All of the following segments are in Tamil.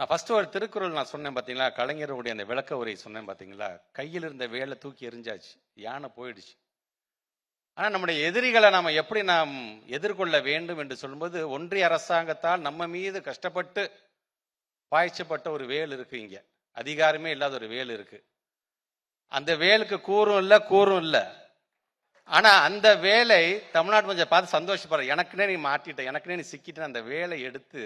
நான் ஃபர்ஸ்ட் ஒரு திருக்குறள் நான் சொன்னேன் பார்த்தீங்களா கலைஞருடைய அந்த விளக்க உரை சொன்னேன் பார்த்தீங்களா கையில் இருந்த வேலை தூக்கி எரிஞ்சாச்சு யானை போயிடுச்சு. ஆனால் நம்முடைய எதிரிகளை நாம் எப்படி நாம் எதிர்கொள்ள வேண்டும் என்று சொல்லும்போது ஒன்றிய அரசாங்கத்தால் நம்ம மீது கஷ்டப்பட்டு பாய்ச்சப்பட்ட ஒரு வேல் இருக்கு இங்கே. அதிகாரமே இல்லாத ஒரு வேல் இருக்கு. அந்த வேலுக்கு கூறும் இல்லை கூறும் இல்லை. ஆனால் அந்த வேலை தமிழ்நாட்டு கொஞ்சம் பார்த்து சந்தோஷப்படுற எனக்குனே நீ மாட்டிட்ட எனக்குனே நீ சிக்கிட்டேன் அந்த வேலை எடுத்து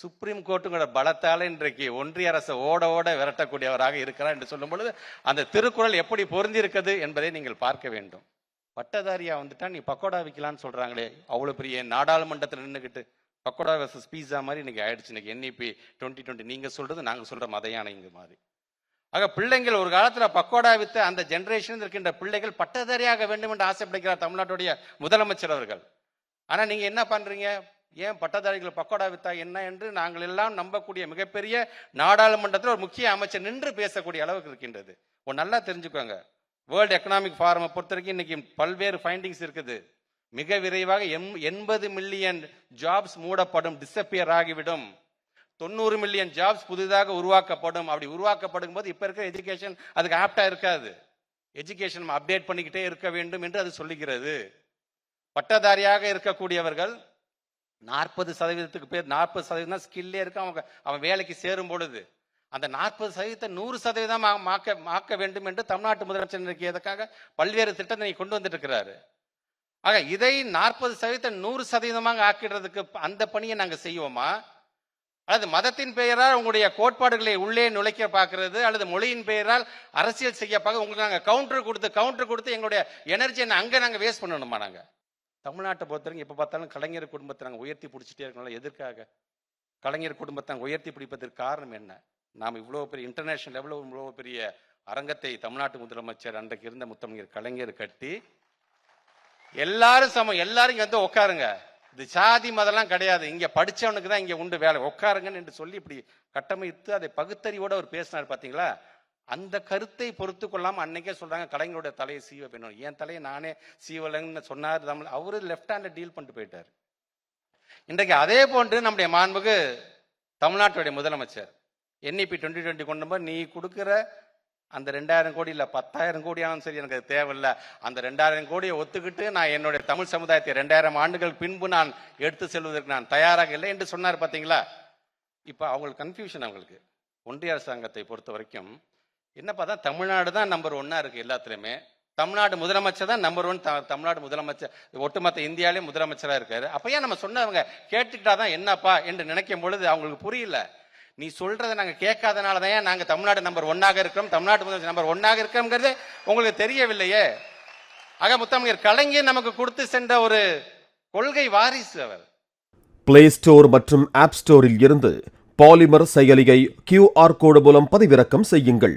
சுப்ரீம் கோர்ட்டுங்களோட பலத்தால் இன்றைக்கு ஒன்றிய அரசை ஓட ஓட விரட்டக்கூடியவராக இருக்கிறார் என்று சொல்லும் பொழுது அந்த திருக்குறள் எப்படி பொருந்திருக்கிறது என்பதை நீங்கள் பார்க்க வேண்டும். பட்டதாரியா வந்துட்டா நீ பக்கோடா விற்கலான்னு சொல்றாங்களே அவ்வளோ பெரிய நாடாளுமன்றத்தில் நின்றுக்கிட்டு பக்கோடா வர்சஸ் பீஸா மாதிரி இன்னைக்கு ஆயிடுச்சு. இன்னைக்கு என்இபி டுவெண்ட்டி டுவெண்ட்டி நீங்க சொல்றது நாங்கள் சொல்ற மத யானைங்க மாதிரி. ஆக பிள்ளைங்கள் ஒரு காலத்தில் பக்கோடா வித்த அந்த ஜென்ரேஷன் இருக்கின்ற பிள்ளைகள் பட்டதாரியாக வேண்டும் என்று ஆசைப்படுகிறார் தமிழ்நாட்டுடைய முதலமைச்சர் அவர்கள். ஆனால் நீங்கள் என்ன பண்ணுறீங்க ஏன் பட்டதாரிகள் பக்கோடா வித்தா என்ன என்று நாங்கள் எல்லாம் நம்பக்கூடிய மிகப்பெரிய நாடாளுமன்றத்தில் ஒரு முக்கிய அமைச்சர் நின்று பேசக்கூடிய அளவுக்கு இருக்கின்றது. ஒரு நல்லா தெரிஞ்சுக்கோங்க. வேர்ல்டு எக்கனாமிக் ஃபாரமை பொறுத்த வரைக்கும் இன்னைக்கு பல்வேறு ஃபைண்டிங்ஸ் இருக்குது. மிக விரைவாக எம் எண்பது மில்லியன் ஜாப்ஸ் மூடப்படும் டிஸப்பியர் ஆகிவிடும். தொண்ணூறு மில்லியன் ஜாப்ஸ் புதிதாக உருவாக்கப்படும். அப்படி உருவாக்கப்படும் போது இப்போ இருக்கிற எஜுகேஷன் அதுக்கு ஆப்டாக இருக்காது. எஜுகேஷன் அப்டேட் பண்ணிக்கிட்டே இருக்க வேண்டும் என்று அது சொல்லுகிறது. பட்டதாரியாக இருக்கக்கூடியவர்கள் நாற்பது சதவீதத்துக்கு பேர் நாற்பது சதவீதம் தான் ஸ்கில்லே இருக்கு. அவங்க அவன் வேலைக்கு சேரும் பொழுது. அந்த நாற்பது சதவீதத்தை நூறு சதவீதம் மாக்க மாக்க வேண்டும் என்று தமிழ்நாட்டு முதலமைச்சர் இன்றைக்கு இதற்காக பல்வேறு திட்டத்தை கொண்டு வந்துட்டு இருக்கிறாரு ஆக இதை நாற்பது சதவீதம் நூறு சதவீதமாக ஆக்கிடுறதுக்கு அந்த பணியை நாங்கள் செய்வோமா? அல்லது மதத்தின் பெயரால் உங்களுடைய கோட்பாடுகளை உள்ளே நுழைக்க பார்க்கறது அல்லது மொழியின் பெயரால் அரசியல் செய்ய பார்க்க உங்களுக்கு நாங்கள் கவுண்டர் கொடுத்து கவுண்டர் கொடுத்து எங்களுடைய எனர்ஜியை அங்கே நாங்கள் வேஸ்ட் பண்ணணுமா நாங்கள் தமிழ்நாட்டை பொறுத்தவரைக்கும் எப்போ பார்த்தாலும் கலைஞர் குடும்பத்தை நாங்கள் உயர்த்தி பிடிச்சிட்டே இருக்கணும் எதற்காக? கலைஞர் குடும்பத்தை உயர்த்தி பிடிப்பதற்கு காரணம் என்ன? நாம் இவ்வளோ பெரிய இன்டர்நேஷனல் லெவலில் இவ்வளோ பெரிய அரங்கத்தை தமிழ்நாட்டு முதலமைச்சர் அன்றைக்கு இருந்த முத்தமிழர் கலைஞர் கட்டி எல்லாரும் சமம் எல்லாரும் இங்கே வந்து உட்காருங்க இது சாதி மதம்லாம் கிடையாது. இங்கே படிச்சவனுக்கு தான் இங்கே உண்டு வேலை. உட்காருங்கன்னு என்று சொல்லி இப்படி கட்டமைத்து அதை பகுத்தறிவோடு அவர் பேசினார் பார்த்தீங்களா அந்த கருத்தை பொறுத்து கொள்ளாம அன்னைக்கே சொல்றாங்க கலைஞருடைய தலையை சீவ வேணும் என் தலையை நானே சீவலன்னு சொன்னார் தமிழ் அவரு லெஃப்ட் ஹேண்ட்ல டீல் பண்ணிட்டு போயிட்டார். இன்றைக்கு அதே போன்று நம்முடைய மாண்புக்கு தமிழ்நாட்டுடைய முதலமைச்சர் என்இபி டுவெண்ட்டி டுவெண்ட்டி கொண்டு போய் நீ கொடுக்குற அந்த ரெண்டாயிரம் கோடி இல்லை பத்தாயிரம் கோடியாலும் சரி எனக்கு அது தேவையில்ல. அந்த ரெண்டாயிரம் கோடியை ஒத்துக்கிட்டு நான் என்னுடைய தமிழ் சமுதாயத்தை ரெண்டாயிரம் ஆண்டுகள் பின்பு நான் எடுத்து செல்வதற்கு நான் தயாராக இல்லை என்று சொன்னார் பார்த்தீங்களா இப்போ அவங்களுக்கு கன்ஃபியூஷன் அவங்களுக்கு. ஒன்றிய அரசாங்கத்தை பொறுத்த வரைக்கும் என்னப்பா தான் தமிழ்நாடு தான் நம்பர் ஒன்னா இருக்கு எல்லாத்துலயுமே. தமிழ்நாடு முதலமைச்சர் தான் நம்பர் ஒன் தமிழ்நாடு முதலமைச்சர் ஒட்டுமொத்த இந்தியாவிலே முதலமைச்சராக இருக்காரு. அப்பயே ஏன் நம்ம சொன்னவங்க கேட்டுக்கிட்டா தான் என்னப்பா என்று நினைக்கும் பொழுது அவங்களுக்கு புரியல. நீ சொல்றதை நாங்கள் கேட்காதனால தான் நாங்கள் தமிழ்நாடு நம்பர் ஒன்னாக இருக்கிறோம் தமிழ்நாடு முதலமைச்சர் நம்பர் ஒன்னாக இருக்கிறோங்கிறது உங்களுக்கு தெரியவில்லையே? ஆக முத்தமிழர் கலைஞர் நமக்கு கொடுத்து சென்ற ஒரு கொள்கை வாரிசு அவர். பிளே ஸ்டோர் மற்றும் ஆப் ஸ்டோரில் இருந்து பாலிமர் செயலியை கியூஆர் கோடு மூலம் பதிவிறக்கம் செய்யுங்கள்.